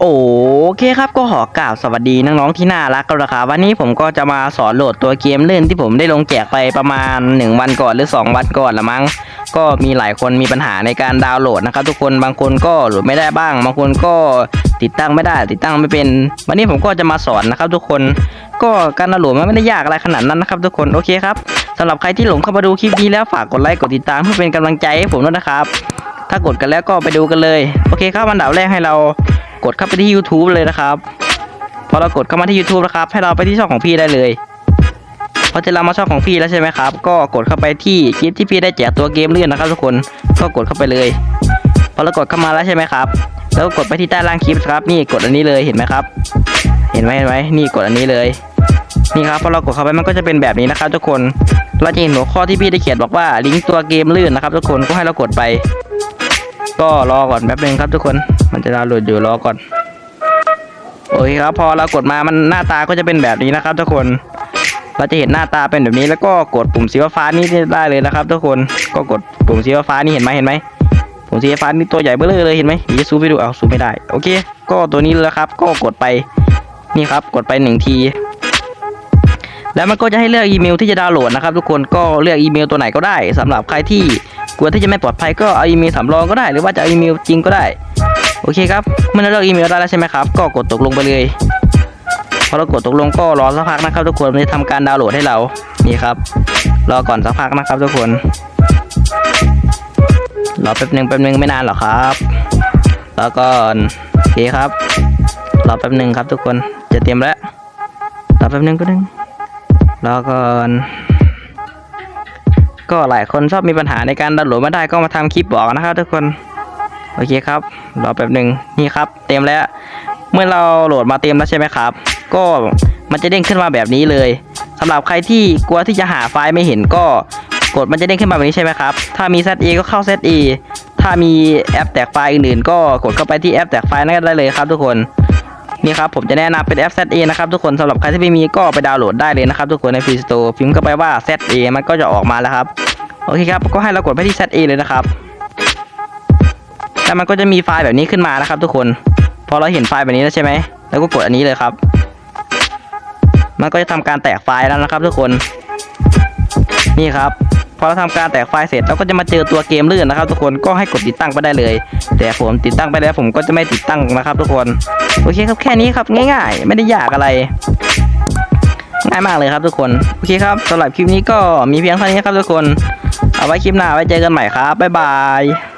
โอเคครับก็ขอกล่าวสวัสดีน้องๆที่น่ารักกันนะครับวันนี้ผมก็จะมาสอนโหลดตัวเกมเล่นที่ผมได้ลงแจกไปประมาณ 1 วันก่อนหรือ 2 วันก่อนละมั้ง ก็มีหลายคนมีปัญหาในการดาวน์โหลดนะครับทุกคนบางคนก็โหลดไม่ได้บ้าง บางคนก็ติดตั้งไม่ได้ ติดตั้งไม่เป็น วันนี้ผมก็จะมาสอนนะครับทุกคน ก็การดาวน์โหลดมันไม่ได้ยากอะไรขนาดนั้นนะครับทุกคนโอเคครับสำหรับใครที่หลงเข้ามาดูคลิปนี้แล้วฝากกดไลค์กดติดตามเพื่อเป็นกำลังใจให้ผมด้วยนะครับ ถ้ากดกันแล้วก็ไปดูกันเลย โอเคครับอันดับแรกให้เรา กดเข้าไปที่ YouTube เลยนะครับพอเรากดเข้ามาที่ YouTube นะครับ ให้เราไปที่ช่องของพี่ได้เลยพอจะเรามาช่องของพี่แล้วใช่ไหมครับ ก็กดเข้าไปที่คลิปที่พี่ได้แจกตัวเกมเลื่อนนะครับ ทุกคนก็กดเข้าไปเลย พอเรากดเข้ามาแล้วใช่ไหมครับ แล้วกดไปที่ใต้ล่างคลิปครับ นี่กดอันนี้เลยเห็นไหมครับ เห็นไหมเห็นไหมนี่กดอันนี้เลย นี่ครับพอเรากดเข้าไปมันก็จะเป็นแบบนี้นะครับ ทุกคนเราจะเห็นหัวข้อที่พี่ได้เขียนบอกว่าลิงก์ตัวเกมลื่นนะครับ ทุกคนก็ให้เรากดไป ก็รอก่อนแป๊บนึงครับทุกคน มันจะดาวน์โหลดอยู่รอก่อน โอเคครับพอเรากดมามันหน้าตาก็จะเป็นแบบนี้นะครับ ทุกคน เราจะเห็นหน้าตาเป็นแบบนี้แล้วก็กดปุ่มสีฟ้านี่ได้เลยนะครับ ทุกคน ก็กดปุ่มสีฟ้านี่เห็นไหมเห็นไหมปุ่มสีฟ้านี่ตัวใหญ่เบ้อเลยเห็นไหมเดี๋ยวจะซูมไปดูเอาซูมไม่ได้ โอเค ก็ตัวนี้เลยครับ ก็กดไป นี่ครับ กดไปหนึ่งทีแล้วมันก็จะให้เลือกอีเมลที่จะดาวน์โหลดนะครับทุกคนก็เลือกอีเมลตัวไหนก็ได้สำหรับใครที่ กลัวที่จะไม่ปลอดภัยก็เอาอีเมลสำรองก็ได้ หรือว่าจะเอาอีเมลจริงก็ได้ โอเคครับ เมื่อเราเลือกอีเมลได้แล้วใช่ไหมครับ ก็กดตกลงไปเลย พอเรากดตกลงก็รอสักพักนะครับทุกคนมันจะทำการดาวน์โหลดให้เรา นี่ครับ รอก่อนสักพักนะครับทุกคน รอแป๊บหนึ่งแป๊บหนึ่งไม่นานหรอกครับรอก่อนโอเคครับ รอแป๊บหนึ่งครับทุกคน จะเตรียมแล้ว รอแป๊บหนึ่งแป๊บหนึ่งรอก่อน ก็หลายคนชอบมีปัญหาในการดาวน์โหลดไม่ได้ก็มาทำคลิปบอกนะครับ ทุกคนโอเคครับรอแป๊บหนึ่งนี่ครับ เต็มแล้ว เมื่อเราโหลดมาเต็มแล้วใช่ไหมครับ ก็มันจะเด้งขึ้นมาแบบนี้เลยสำหรับใครที่กลัวที่จะหาไฟล์ไม่เห็นก็กดมันจะเด้งขึ้นมาแบบนี้ใช่ไหมครับ ถ้ามี ZE ก็เข้า ZE ถ้ามีแอปแตกไฟล์อื่นๆ ก็กดเข้าไปที่แอปแตกไฟล์นั่นได้เลยครับทุกคน นี่ครับผมจะแนะนำเป็นแอป ZA นะครับทุกคนสำหรับใครที่ไม่มีก็ไปดาวน์โหลดได้เลยนะครับทุกคนใน Play Store พิมพ์เข้าไปว่า ZA มันก็จะออกมาแล้วครับโอเคครับก็ให้เรากดไปที่ ZA เลยนะครับแล้วมันก็จะมีไฟล์แบบนี้ขึ้นมานะครับ ทุกคนพอเราเห็นไฟล์แบบนี้แล้วใช่ไหมแล้วก็กดอันนี้เลยครับ มันก็จะทำการแตกไฟล์แล้วนะครับ ทุกคน นี่ครับ อเราทำการแตกไฟล์เสร็จเราก็จะมาเจอตัวเกมลื่นนะครับ ทุกคนก็ให้กดติดตั้งไปได้เลย แต่ผมติดตั้งไปแล้วผมก็จะไม่ติดตั้งนะครับทุกคนโอเคครับแค่นี้ครับง่าย ๆ ไม่ได้ยากอะไรง่ายมากเลยครับทุกคนโอเคครับสำหรับคลิปนี้ก็มีเพียงเท่านี้ครับทุกคน เอาไว้คลิปหน้าไว้เจอกันใหม่ครับบ๊ายบาย